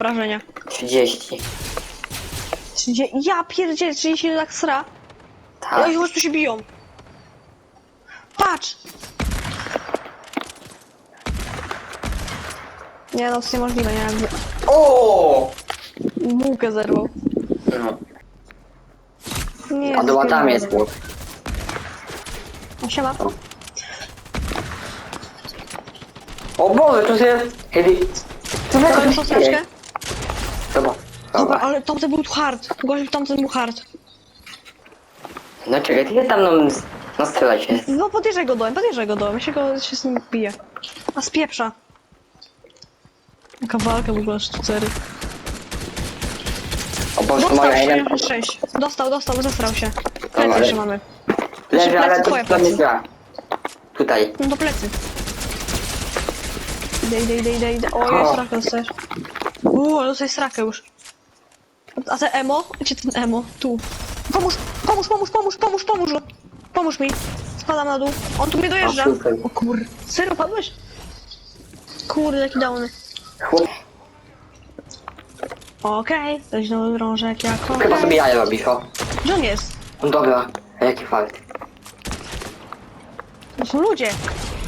wrażenia. 30. Trzydzie- Ja pierdzielę, 30 tak sra. Tak. Oj, chodź tu się biją. Patrz! Nie no, to niemożliwe, nie wiem. O! Bułkę zerwał. No. Nie, A doła tam jest. O, siema. O Boże, to jest... Kiedy... Co to tą Dobra. Dobra, ale tamten był hard. Gość tamten był hard. No czekaj, ty tam no, no strzelaj się. No podjeżdżaj go dołem, podjeżdżaj go dołem. Ja się, go, się z nim bije. A spieprza. Jaka walka w ogóle sztucery. O Boże, Dostał moja jeden... 76. Dostał, dostał, zesrał się. Plecy ale- jeszcze mamy. Leży, ale plecy, to twoje to plecy. gra. Tutaj. No do plecy. Idę, idę, idę, idę, idę. O, O. jest dostajesz. Uuu, ale dostajesz srakę już. A te emo? Gdzie ten emo? Tu. Pomóż, pomóż, pomóż, pomóż, pomóż, pomóż. Pomóż mi. Spadam na dół. On tu mnie dojeżdża. O, kur... Serio padłeś? Kurde, jaki downy. Chłop Okej, okay. znowu drążek jako. chyba sobie jaja robisz, o. Gdzie on jest? No dobra, a jaki fart. To są ludzie.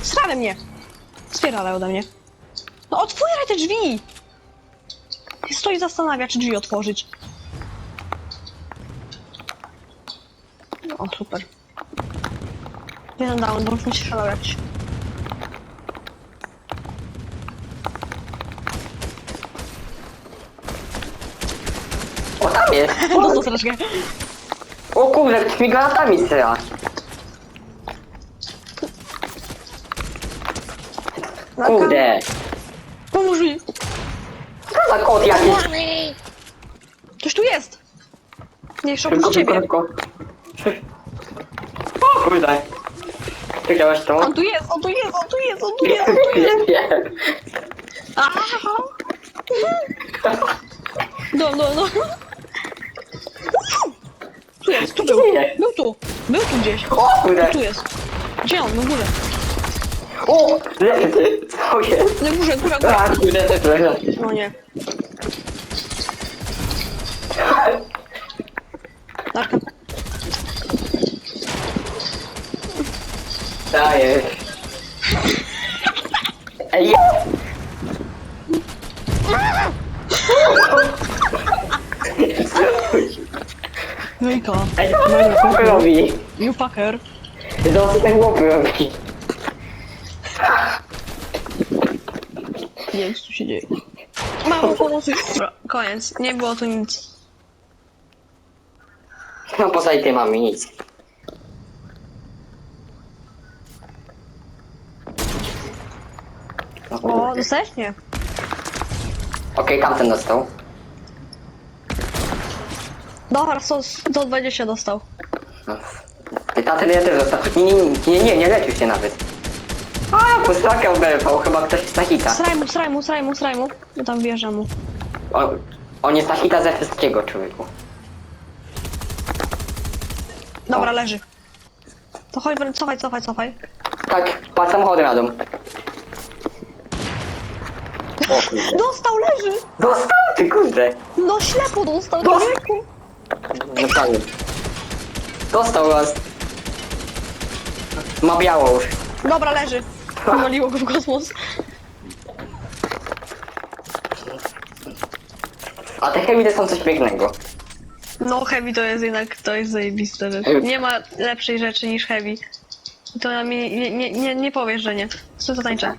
Srale mnie. Spierale ode mnie. No otwieraj te drzwi! Stoi i zastanawia, czy drzwi otworzyć. O, super. Jeden down, bo już mi się strzelał jakiś. O, tam jest! Dostał troszkę. O kurde, mi granatami strzela. Kurde. Pomóż mi! Za kot jakiś? Ktoś tu jest! Nie, jeszcze Szybko, oprócz szybko, ciebie. szybko. O kurde. Czekałeś to? On tu jest, on tu jest, on tu jest, on tu jest! Nie wiem. Aha. No, no, no. Tu jest, tu był. Nie. Był tu. Był tu gdzieś. O kurde. Tu jest. Gdzie on? Na górze. O! Leży. Co jest? Na górze, góra, góra. A kurde, też leży. No nie. Darka. Dajesz. Ej, ja! Hejka. Ej, co ten chłop robi? You fucker. Co ten chłop robi? Nie wiem, co tu się dzieje. Mało pomocy. Dobra, Koniec. Nie było tu nic. No poza tym mamy nic. No, O, kurde. dostałeś? Nie. Okej, tamten dostał. Dobra, 100, 120 dostał. No. I tamten ja też dostał. Nie, nie, nie, nie, nie leczył się nawet. A, pustakę oberwał, chyba ktoś z hita. Sraj mu, sraj mu, sraj mu, sraj mu. Ja tam wjeżdża mu. On, on jest na hita ze wszystkiego, człowieku. Dobra, O. leży. To chodź, cofaj, cofaj, cofaj. Tak, patrz samochody jadą. O kurde. Dostał, leży! Dostał ty, kurde. No ślepo dostał, Dostał. człowieku. No prawie. Dostał raz. Ma biało już. Dobra, leży. Pomaliło go w kosmos. A te chemie są coś pięknego. No heavy to jest jednak, to jest zajebiste rzecz. Nie ma lepszej rzeczy niż heavy. To mnie nie, nie, nie, nie powiesz, że nie. Co to tańczę?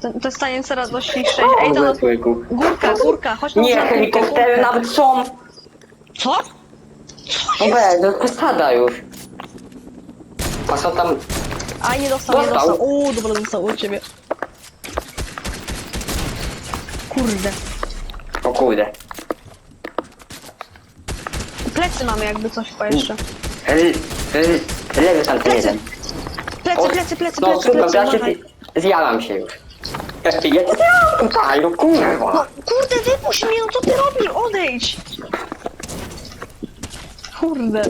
To, to jest tańce radości 6. Ej, to człowieku. Górka, górka, chodź na Nie, górkę, helikoptery górkę. nawet są. Co? No be, to przesada już. A co tam? A nie dostał, nie Dostał. dostał. Dobra, dostał od ciebie. Kurde. O kurde. Plecy mamy jakby coś chyba jeszcze. L, l, lewy tam ten Plecy. jeden. Plecy, plecy, plecy, No plecy, super, plecy, ja się uważaj. zjadam się już. Ja się jest tutaj, no No, kurwa. kurde, wypuść mnie, no co ty robisz? Odejdź! Kurde.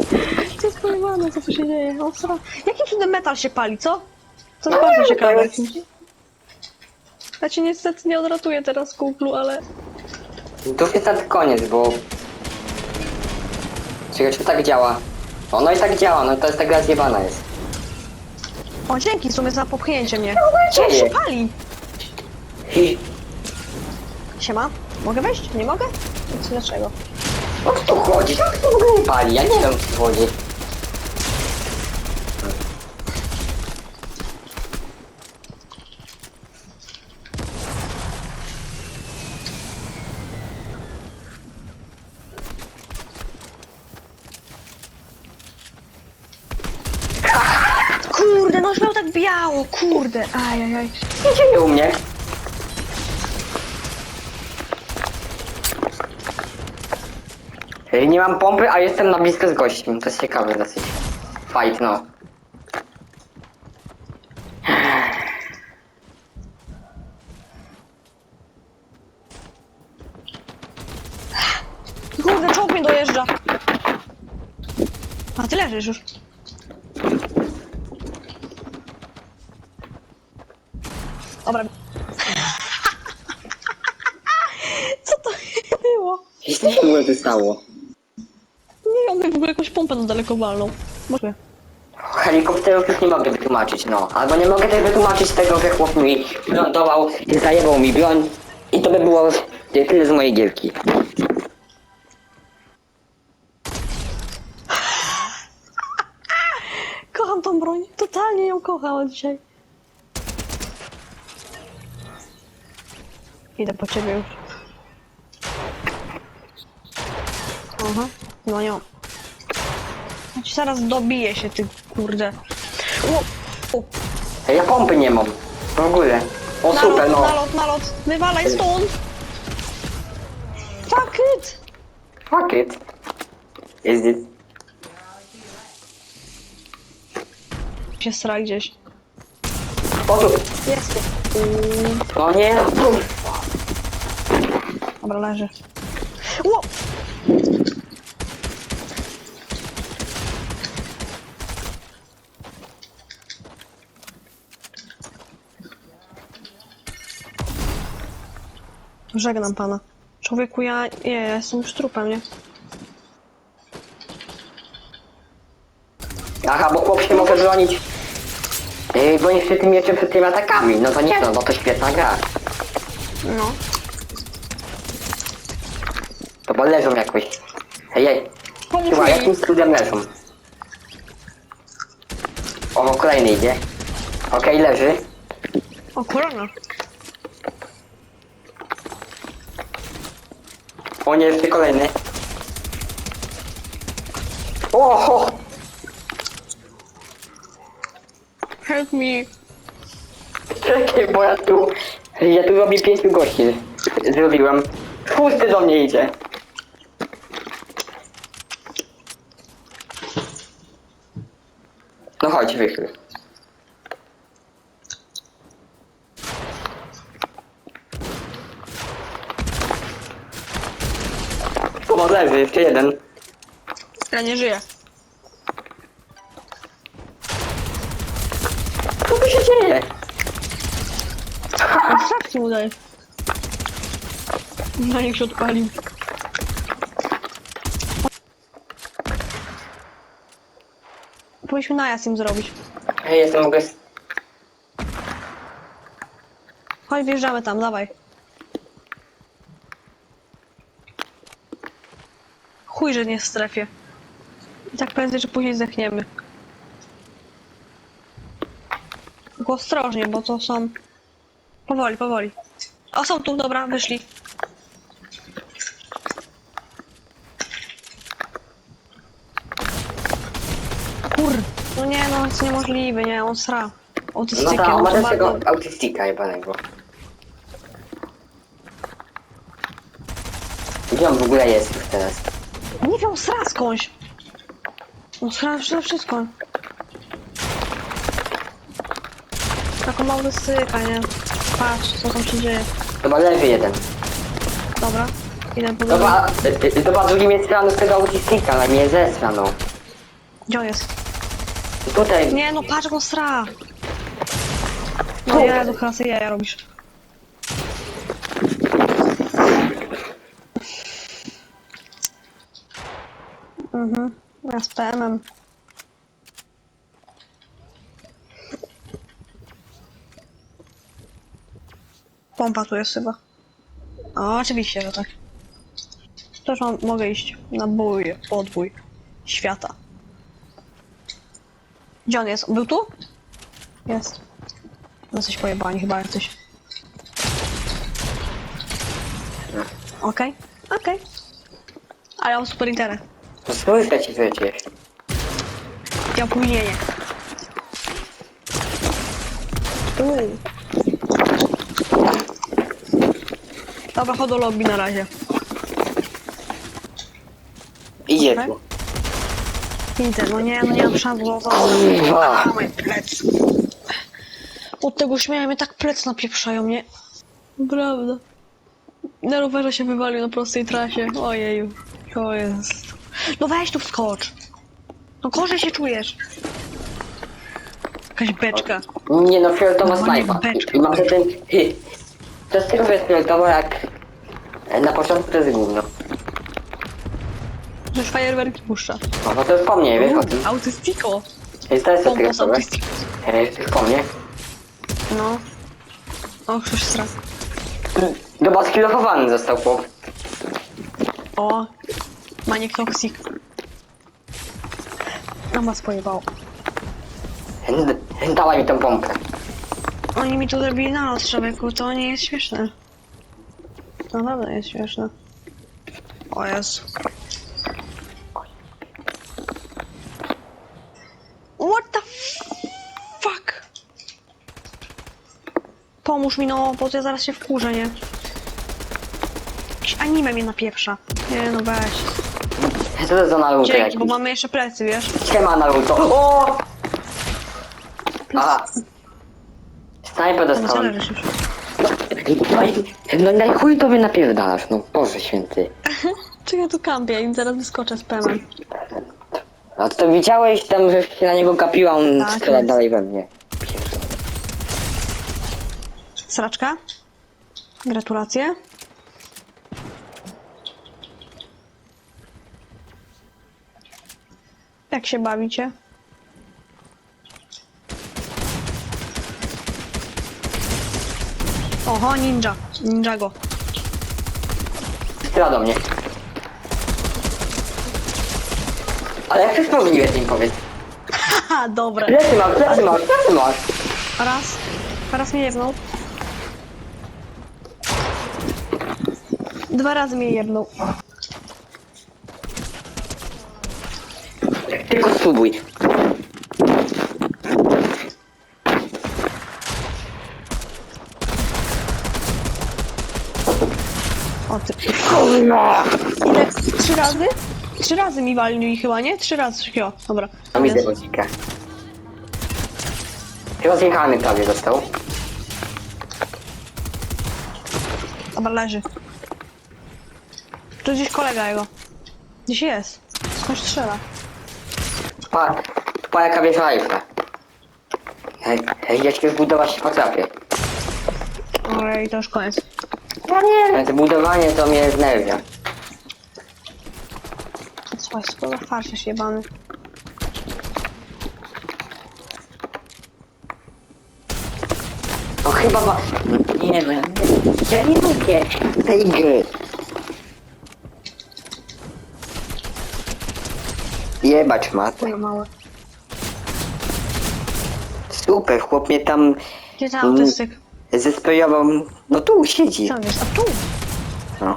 Pojebane, co tu się dzieje? O, co? Jakim cudem metal się pali, co? To jest No, bardzo ciekawe. Ja cię niestety nie odratuję teraz, kuplu, ale... To jest tak koniec, bo... Czekaj, czy to tak działa? O, no i tak działa, no to jest ta gra zjebana jest. O, dzięki w sumie za popchnięcie mnie. Co się się pali? Siema, mogę wejść? Nie mogę? Więc Dlaczego? O tu chodzi? Jak to w ogóle nie pali? Ja nie wiem, o co tu chodzi. Kurde, no już biało, kurde. Ajajaj. Nie dzieje u mnie. Ej, Nie mam pompy, a jestem na blisko z gościem. To jest ciekawe dosyć. Fight, no. Kurde, czołg mnie dojeżdża. A ty leżysz już. Dobra. Co to było? Jeśli się w ogóle stało. Nie wiem, w ogóle jakąś pompę na dalekobalną. Może. Helikopterów już nie mogę wytłumaczyć, no. Albo nie mogę też wytłumaczyć tego, że chłop mi lądował i zajebał mi broń. I to by było tyle z mojej gierki. Kocham tą broń. Totalnie ją kocham dzisiaj. Idę po ciebie już. Aha, no nie. Ci zaraz dobiję się, ty kurde. O, o, Ja pompy nie mam. W ogóle. O super, nalot, no. nalot, nalot. Wywalaj stąd. Fuck it. Fuck it. Is it? Się sra gdzieś. O tu. Jest. Mm, No nie. Dobra, leży. Ło! Żegnam pana. Człowieku, ja... Nie, ja jestem już trupem, nie? Aha, bo chłop się może bronić. Ej, bo jeszcze tym mieczem przed tymi atakami. No to nie no, no to świetna gra. No. To bo leżą jakoś. Ej, ej. Chyba jakimś cudem leżą. O, kolejny idzie. Okej, leży. O, korona. O nie, jeszcze kolejny. O! Help me. Czekaj, bo ja tu... Ja tu robię pięciu gości. Zrobiłem. Pusty do mnie idzie. No chodź, wyszły. O, leży, jeszcze jeden. Ja nie żyję. Co tu się dzieje? Szafki mu daje. No niech się odpalił. Powinniśmy najazd im zrobić. Hej, jestem mogę... Chodź, wjeżdżamy tam, dawaj. Chuj, że nie w strefie. I tak prędzej czy później zdechniemy. Tylko ostrożnie, bo to są... Powoli, powoli. O, są tu, dobra, wyszli. Kur... No nie, no jest niemożliwe, nie, on sra. No Autystykiem, tak, on ma to tego bardzo... autystyka jebanego. Gdzie on w ogóle jest już teraz? Nie wiem, sra skądś. On sra że wszystko. Taką małą styka, nie? Patrz, co tam się dzieje. Chyba leży jeden. Dobra, idę po drugim. Dobra, y, y, dobra, drugim jest strano z tego autystyka, ale nie ze straną. Gdzie on jest? Tutaj, Nie no, patrz, jak on sra. No Tu. Jezu, sobie jaja robisz. Mhm. Ja z PM-em. Pompa tu jest chyba. O, oczywiście, że tak. Też mam, mogę iść na bój, podbój świata. Gdzie on jest? Był tu? Jest. Jesteś pojebani chyba jesteś. Okej, okej. Ale mam super internet. Ci przecież. I opóźnienie. Uuu. Dobra, chodź do lobby na razie. Idzie tu. Widzę, no nie, no nie mam szans, bo Kurwa. Mój plec. Od tego śmieja mnie tak plec napieprzają, nie? Prawda. Na rowerze się wywalił na prostej trasie. Ojeju. O jest. No weź tu wskocz. No gorzej się czujesz. Jakaś beczka. Nie no, fioletowa No, snajpa. beczka. I mam ten... To jest tylko jest fioletowa jak... Na początku to jest gówno. Że fajerwerki puszcza. No, to jest po mnie, wiesz o tym. Autystiko. Jest to jest Pompa z fioletowe. autystiko. E, Jest po mnie. No. O, ktoś stras. Chyba skilofowany został chłop. O. Maniek toxic. A ma spojebało. D- Dawaj mi tą pompkę. Oni mi to zrobili na noc, człowieku, to nie jest śmieszne. To naprawdę jest śmieszne. O Jezu. What the fuck? Pomóż mi, no, bo ja zaraz się wkurzę, nie? Jakiś anime mnie napieprza. Nie, no weź. Co to jest za Naruto Dzięki, jakiś? bo mamy jeszcze plecy, wiesz? Siema Naruto. O! Aha. Snajpę No, dostałem. zależysz już. No i no, na chuj tobie napierdalasz, no Boże święty. Czy ja tu kampię i zaraz wyskoczę z pełen. A to widziałeś tam, że się na niego kapiła, on Tak, strzela jest. dalej we mnie. Sraczka? Gratulacje. Jak się bawicie? Oho, ninja. Ninjago. Strzela do mnie. Ale jak sprawiedliwie z nim powiedz? Haha, dobre. Plecy masz, plecy masz, plecy masz. Raz. Raz mnie jebnął. Dwa razy mnie jebnął. Tylko spróbuj. O ty. Kurwa! Ile? Trzy razy? Trzy razy mi walnęli chyba, nie? Trzy razy, jo, dobra. Mam idę wodzika. Chyba zjechany prawie dostał. Dobra, leży. Tu gdzieś kolega jego. Gdzieś jest. Skąd strzela? Pa, pa jaka hej, ja się zbudować się potrafię. Ojej, to już koniec. No nie. To budowanie to mnie znerwia. Słuchaj, skoro farciarz jebany. No chyba ma... Nie no, ja nie lubię tej gry. Jebać matę. Małe. Super, chłop mnie tam Gdzie ten autystyk? zespejował. No tu siedzi. Co jest? A tu! No.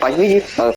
Patrz, widzisz? No,